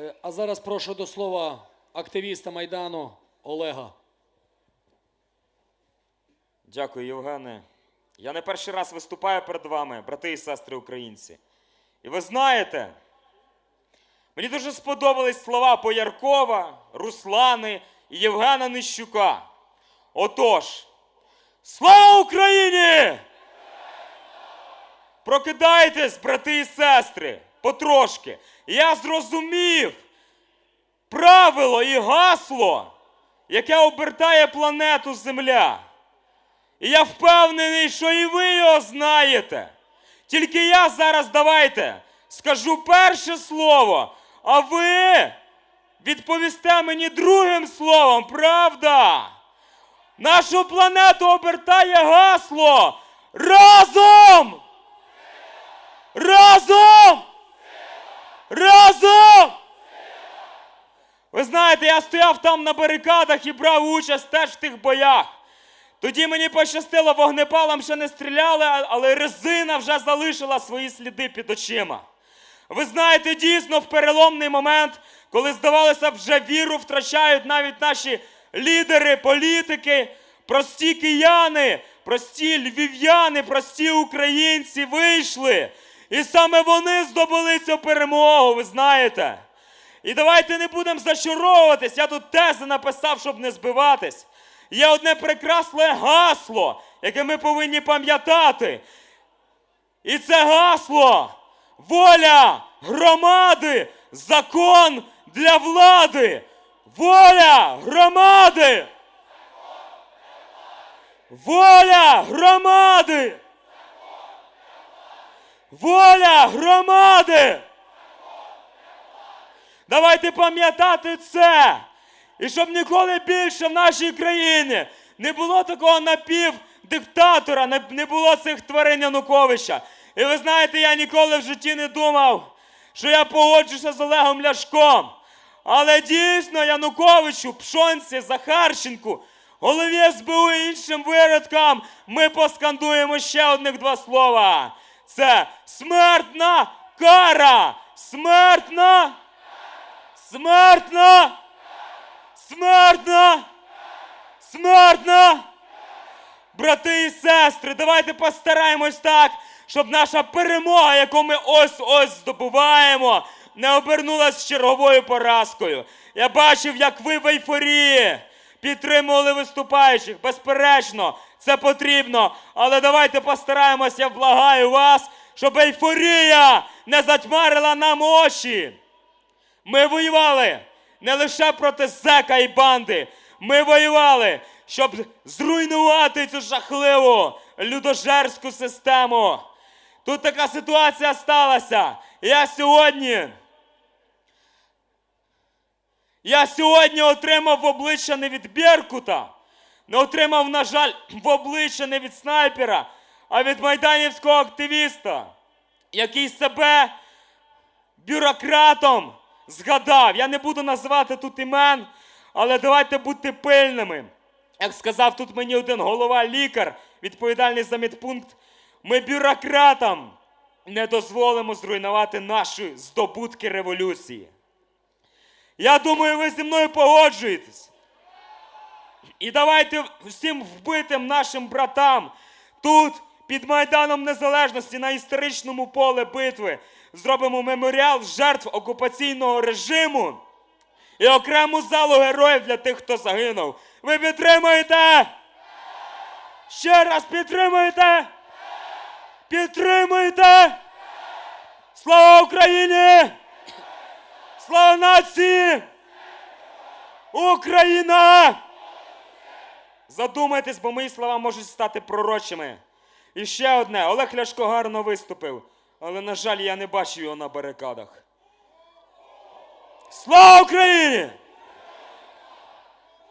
Е, А зараз прошу до слова активіста Майдану Олега. Дякую, Євгене. Я не перший раз виступаю перед вами, брати і сестри українці. І ви знаєте, мені дуже сподобались слова Пояркова, Руслани і Євгена Нищука. Отож, слава Україні! Прокидайтесь, брати і сестри, потрошки. Я зрозумів правило і гасло, яке обертає планету Земля. І я впевнений, що і ви його знаєте. Тільки я зараз давайте скажу перше слово, а ви відповісте мені другим словом, правда? Нашу планету обертає гасло разом! Разом! Разом! Ви знаєте, я стояв там на барикадах і брав участь теж в тих боях. Тоді мені пощастило, вогнепалом ще не стріляли, але резина вже залишила свої сліди під очима. Ви знаєте, дійсно, в переломний момент, коли здавалося вже віру втрачають навіть наші лідери, політики, прості кияни, прості львів'яни, прості українці вийшли. І саме вони здобули цю перемогу, ви знаєте. І давайте не будемо зачаровуватись. Я тут тези написав, щоб не збиватись. Є одне прекрасне гасло, яке ми повинні пам'ятати. І це гасло воля громади, закон для влади. Воля громади. Воля громади. Воля громади. Давайте пам'ятати це. І щоб ніколи більше в нашій країні не було такого напівдиктатора, не, було цих тварин Януковича. І ви знаєте, я ніколи в житті не думав, що я погоджуся з Олегом Ляшком. Але дійсно Януковичу, Пшонці, Захарченку, голові СБУ і іншим виродкам ми поскандуємо ще одних два слова. Це смертна кара! Смертна! Смертна! Смертна! Смертна! Брати і сестри, давайте постараємось так, щоб наша перемога, яку ми ось-ось здобуваємо, не обернулась черговою поразкою. Я бачив, як ви в ейфорії підтримували виступаючих. Безперечно, це потрібно. Але давайте постараємось, я благаю вас, щоб ейфорія не затьмарила нам очі. Ми воювали не лише проти зека і банди. Ми воювали, щоб зруйнувати цю жахливу людожерську систему. Тут така ситуація сталася. Я сьогодні. Я сьогодні отримав в обличчя не від Беркута, не отримав, на жаль, в обличчя не від снайпера, а від майданівського активіста, який себе бюрократом згадав. Я не буду називати тут імен, але давайте бути пильними. Як сказав тут мені один голова лікар, відповідальний за медпункт, ми бюрократам не дозволимо зруйнувати наші здобутки революції. Я думаю, ви зі мною погоджуєтесь. І давайте всім вбитим нашим братам тут, під Майданом Незалежності, на історичному поле битви, зробимо меморіал жертв окупаційного режиму і окрему залу героїв для тих, хто загинув. Ви підтримуєте? Ще раз підтримуєте? Підтримуєте? Слава Україні! Слава нації! Україна! Задумайтесь, бо мої слова можуть стати пророчими. І ще одне. Олег Ляшко гарно виступив, але, на жаль, я не бачу його на барикадах. Слава Україні!